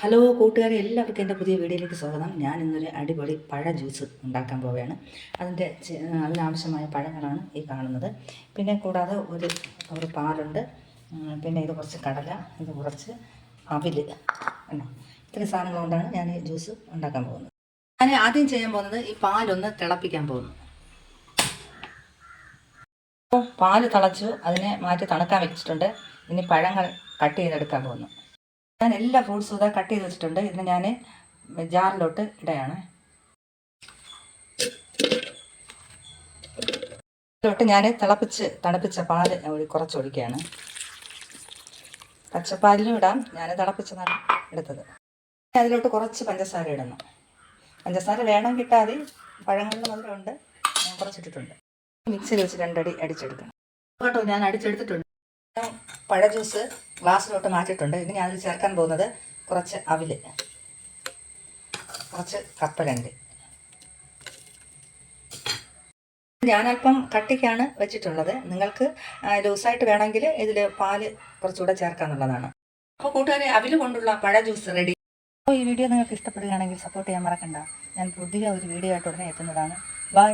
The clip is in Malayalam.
ഹലോ കൂട്ടുകാരെ എല്ലാവർക്കും എന്റെ പുതിയ വീഡിയോയിലേക്ക് സ്വാഗതം. ഞാൻ ഇന്നൊരു അടിപൊളി പഴ ജ്യൂസ് ഉണ്ടാക്കാൻ പോവുകയാണ്. അതിന്റെ അതിനാവശ്യമായ പഴങ്ങളാണ് ഈ കാണുന്നത്. പിന്നെ കൂടാതെ ഒരു ഒരു പാലുണ്ട്. പിന്നെ ഇത് കുറച്ച് കടല ഇത് കുറച്ച് എണ്ണ ഇത്രയും സാധനങ്ങൾ കൊണ്ടാണ് ഞാൻ ഈ ജ്യൂസ് ഉണ്ടാക്കാൻ പോകുന്നത്. ഞാൻ ആദ്യം ചെയ്യാൻ പോകുന്നത് ഈ പാലൊന്ന് തിളപ്പിക്കാൻ പോകുന്നു. പാൽ തിളച്ചു അതിനെ മാറ്റി തണുക്കാൻ വെച്ചിട്ടുണ്ട്. ഇനി പഴങ്ങൾ കട്ട് ചെയ്തെടുക്കാൻ പോകുന്നു. ഞാൻ എല്ലാ ഫ്രൂട്ട്സും ഇതാ കട്ട് ചെയ്ത് വെച്ചിട്ടുണ്ട്. ഇതിന് ഞാൻ ജാറിലോട്ട് ഇടയാണ്. ോട്ട് ഞാൻ തിളപ്പിച്ച് തണുപ്പിച്ച പാൽ കുറച്ച് ഒഴിക്കുകയാണ്. പച്ചപ്പാലിലും ഇടാം. ഞാൻ തിളപ്പിച്ചതാണ് എടുത്തത്. അതിലോട്ട് കുറച്ച് പഞ്ചസാര ഇടുന്നു പഞ്ചസാര വേണം കിട്ടാതെ പഴങ്ങളിൽ മധുരമുണ്ട് ഞാൻ കുറച്ചിട്ടിട്ടുണ്ട്. മിക്സിയിൽ വെച്ച് രണ്ടടി അടിച്ചെടുക്കണം. കേട്ടോ ഞാൻ അടിച്ചെടുത്തിട്ടുണ്ട്. പഴ ജ്യൂസ് ഗ്ലാസ്സിലോട്ട് മാറ്റിയിട്ടുണ്ട്. ഇനി ഞാനതിൽ ചേർക്കാൻ പോകുന്നത് കുറച്ച് അവിൽ. കുറച്ച് കപ്പലണ്ടി. ഞാനല്പം കട്ടിക്കാണ് വെച്ചിട്ടുള്ളത്. നിങ്ങൾക്ക് ലൂസായിട്ട് വേണമെങ്കിൽ ഇതിൽ പാൽ കുറച്ചുകൂടെ ചേർക്കാന്നുള്ളതാണ്. അപ്പോൾ കൂട്ടുകാരെ അവിൽ കൊണ്ടുള്ള പഴ ജ്യൂസ് റെഡി. അപ്പോൾ ഈ വീഡിയോ നിങ്ങൾക്ക് ഇഷ്ടപ്പെടുകയാണെങ്കിൽ സപ്പോർട്ട് ചെയ്യാൻ മറക്കണ്ട. ഞാൻ പുതിയ ഒരു വീഡിയോ ആയിട്ട് ഉടനെ എത്തുന്നതാണ്. ബൈ.